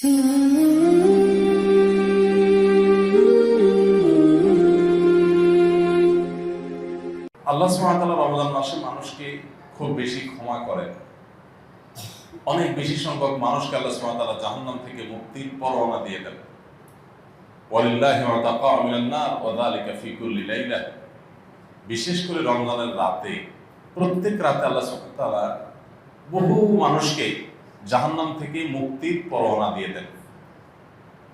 আল্লাহ সুবহানাহু রমজান মাসে মানুষকে খুব বেশি ক্ষমা করেন অনেক বেশি সংখ্যক মানুষকে আল্লাহ সুবহানাহু জাহান্নাম থেকে মুক্তির পরোয়ানা দিয়ে দেন। বিশেষ করে রমজানের রাতে প্রত্যেক রাতে আল্লাহ সুবহানাহু বহু মানুষকে জাহান্নাম থেকে মুক্তির পরোয়ানা দিয়ে দেন।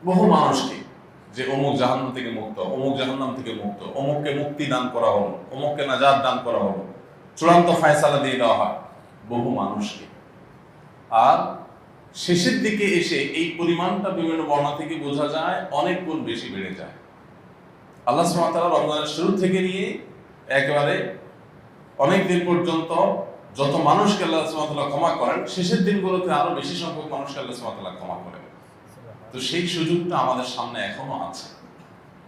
বহু মানুষকে যে অমুক জাহান্নাম থেকে মুক্ত, অমুক জাহান্নাম থেকে মুক্ত, অমুককে মুক্তি দান করা হলো, অমুককে নাজাত দান করা হলো, চূড়ান্ত ফায়সালা দিয়ে দেওয়া হয় বহু মানুষকে। আর শেষের দিকে এসে এই পরিমাণটা বিভিন্ন বর্ণা থেকে বোঝা যায়, অনেক গুণ বেশি বেড়ে যায়। আল্লাহ রমজানের শুরু থেকে নিয়ে একেবারে অনেক দিন পর্যন্ত যত মানুষকে আল্লাহ সুবহানাহু ক্ষমা করেন, শেষের দিনগুলোতে আরও বেশি সংখ্যক মানুষকে আল্লাহ সুবহানাহু ক্ষমা করেন তো সেই সুযোগটা আমাদের সামনে এখনও আছে।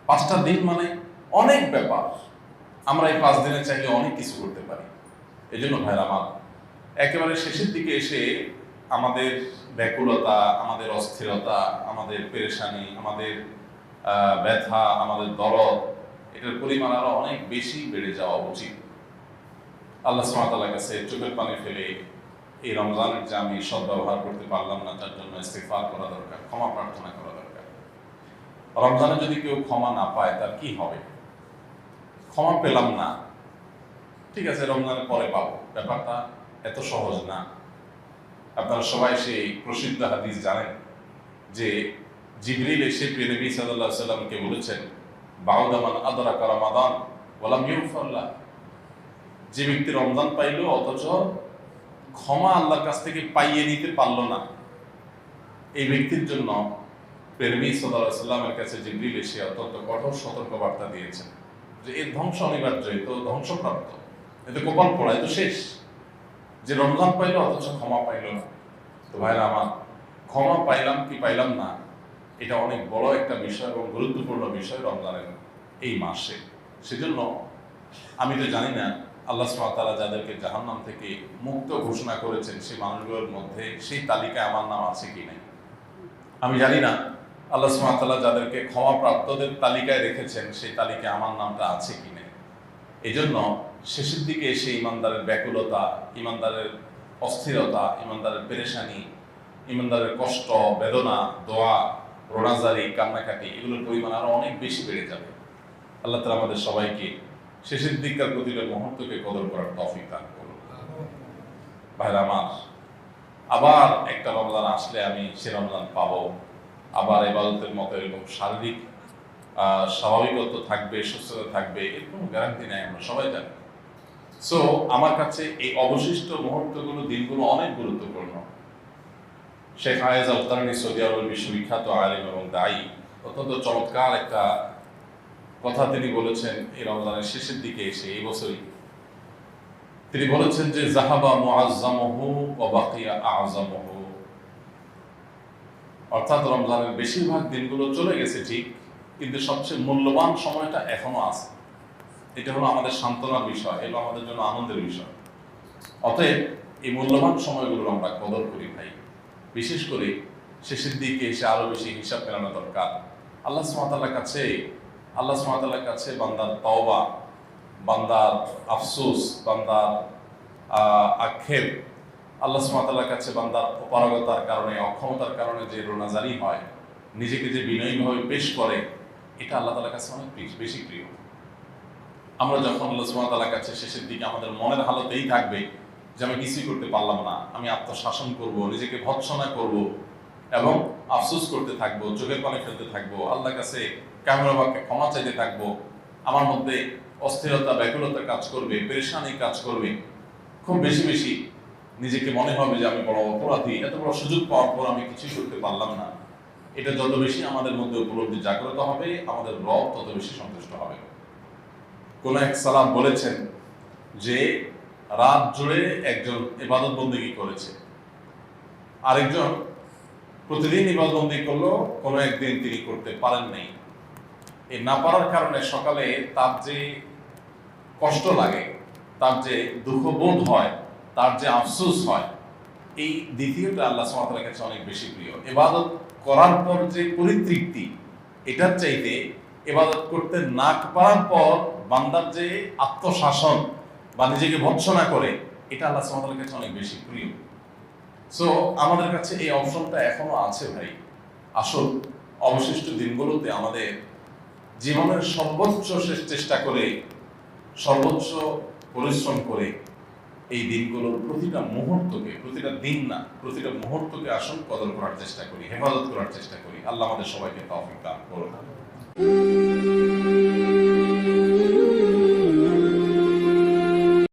পাঁচটা দিন মানে অনেক ব্যাপার। আমরা এই পাঁচ দিনে চাইলে অনেক কিছু করতে পারি। এই জন্য ভাইরা আমার, একেবারে শেষের দিকে এসে আমাদের ব্যাকুলতা, আমাদের অস্থিরতা, আমাদের পেরেশানি, আমাদের ব্যথা, আমাদের দরদ, এটার পরিমাণ আরও অনেক বেশি বেড়ে যাওয়া উচিত। আল্লাহ সুবহানাহু কাছে চোখের পানি ফেলে এই রমজানের যে আমি সদ্ব্যবহার করতে পারলাম না, তার জন্য ইস্তেগফার করা দরকার, ক্ষমা প্রার্থনা করা দরকার। রমজানে যদি কেউ ক্ষমা না পায়, তার কি হবে? ক্ষমা পেলাম না। ঠিক আছে, রমজানের পরে পাবো। ব্যাপারটা এত সহজ না। আপনারা সবাই সেই প্রসিদ্ধ হাদিস জানেন যে জিবরিল এসে প্রিয় নবী সাল্লাল্লাহু সাল্লামকে বলেছেন, বাউদামান আদরাকা রমাদান ওয়ালাম ইউফাল্লাহ যে ব্যক্তি রমজান পাইল, অথচ ক্ষমা আল্লাহর কাছ থেকে পাইয়ে নিতে পারল না, এই ব্যক্তির জন্য প্রেমী সাল্লামের কাছে জিবরিল এসে অত্যন্ত কঠোর সতর্ক বার্তা দিয়েছেন যে এর ধ্বংস অনিবার্য, এ তো ধ্বংসপ্রাপ্ত এতে কপাল পড়া, এ তো শেষ। যে রমজান পাইল, অথচ ক্ষমা পাইল না। তো ভাইরা আমার, ক্ষমা পাইলাম কি পাইলাম না, এটা অনেক বড় একটা বিষয় এবং গুরুত্বপূর্ণ বিষয় রমজানের এই মাসে। সেজন্য আমি তো জানি না আল্লাহ তাআলা যাদেরকে জাহান্নাম থেকে মুক্ত ঘোষণা করেছেন, সেই মানুষগুলোর মধ্যে সেই তালিকায় আমার নাম আছে কি নাই? আমি জানি না। আল্লাহ তাআলা যাদেরকে ক্ষমাপ্রাপ্তদের তালিকায় রেখেছেন, সেই তালিকায় আমার নামটা আছে কি নেই? এই জন্য শেষের দিকে এসে ইমানদারের ব্যাকুলতা, ইমানদারের অস্থিরতা, ইমানদারের পেরেশানি, ইমানদারের কষ্ট, বেদনা, দোয়া, রোনাজারি, কান্নাকাটি, এগুলোর পরিমাণ আরও অনেক বেশি বেড়ে যাবে। আল্লাহ তালা আমাদের সবাইকে শেষের দিককার প্রতিটা মুহূর্তকে কদর করার তফিক দান করুন। ভাইরা, আমার আবার একটা রমজান আসলে আমি সে রমজান পাব। আবার এবাদতের মতো এরকম শারীরিক স্বাভাবিকত্ব থাকবে, সুস্থতা থাকবে এর কোনো গ্যারান্টি নাই, আমরা সবাই জানি। সো আমার কাছে এই অবশিষ্ট মুহূর্তগুলো, দিনগুলো অনেক গুরুত্বপূর্ণ। শেখ আয়েজ আলতারানি সৌদি আরবের বিশ্ববিখ্যাত আলিম এবং দায়ী, অত্যন্ত চমৎকার একটা কথা তিনি বলেছেন এই রমজানের শেষের দিকে এসে এই বছরই। তিনি বলেছেন যে, জাহাবা মুআজ্জামহু ওয়া বাকিয়া অর্থাৎ রমজানের বেশিরভাগ দিনগুলো চলে গেছে ঠিক, কিন্তু সবচেয়ে মূল্যবান সময়টা এখনও আছে। এটা হলো আমাদের সান্ত্বনার বিষয় এলো আমাদের জন্য আনন্দের বিষয়। অতএব এই মূল্যবান সময়গুলো আমরা কদর করি ভাই। বিশেষ করে শেষের দিকে এসে আরও বেশি হিসাব মেলানো দরকার। আল্লাহ সুমাতাল্লাহ কাছে আল্লাহ সুমাতাল্লাহ কাছে বান্দার তওবা, বান্দার আফসোস, বান্দার আক্ষেপ, আল্লাহ সুমাতাল্লাহ কাছে বান্দার অপারগতার কারণে, অক্ষমতার কারণে যে রোনাজারি হয়, নিজেকে যে বিনয়ীভাবে পেশ করে, এটা আল্লাহ তালার কাছে অনেক বেশি প্রিয়। আমরা যখন আল্লাহ সুমাতাল্লাহ কাছে শেষের দিকে আমাদের মনের হালতেই থাকবে, যে আমি কিছুই করতে পারলাম না, আমি আত্মশাসন করব, নিজেকে ভৎসনা করব এবং আফসোস করতে থাকব, চোখের পানি ফেলতে থাকব, আল্লাহর কাছে ক্যামেরা বাক্যে ক্ষমা চাইতে থাকব, আমার মধ্যে অস্থিরতা, ব্যাকুলতা কাজ করবে, পেরেশানি কাজ করবে। খুব বেশি বেশি নিজেকে মনে হবে যে আমি বড় অপরাধী, এত বড় সুযোগ পাওয়ার পর আমি কিছুই করতে পারলাম না। এটা যত বেশি আমাদের মধ্যে উপলব্ধি জাগ্রত হবে, আমাদের রব তত বেশি সন্তুষ্ট হবে। কোন এক সালাম বলেছেন যে, রাত জুড়ে একজন ইবাদত বন্দিগি করেছে? আরেকজন প্রতিদিন ইবাদতবন্দি করল কোনো একদিন তিনি করতে পারেন নাই। এই না পারার কারণে সকালে তার যে কষ্ট লাগে, তার যে দুঃখ বোধ হয়, তার যে আফসোস হয়, এই দ্বিতীয়টা আল্লাহ সুমাতার কাছে অনেক বেশি প্রিয়। এবাদত করার পর যে পরিতৃপ্তি, এটার চাইতে এবাদত করতে না পারার পর বান্দার যে আত্মশাসন বা নিজেকে ভৎসনা করে, এটা আল্লাহ সুমাতার কাছে অনেক বেশি প্রিয়। সো আমাদের কাছে এই অপশনটা এখনও আছে ভাই। আসল অবশিষ্ট দিনগুলোতে আমাদের জীবনের সর্বোচ্চ চেষ্টা করে, সর্বোচ্চ পরিশ্রম করে এই দিনগুলোর প্রতিটা মুহূর্তকে, প্রতিটা দিন না, প্রতিটা মুহূর্তকে আসল কদর করার চেষ্টা করি, হেফাজত করার চেষ্টা করি। আল্লাহ আমাদের সবাইকে তৌফিক দান করুন।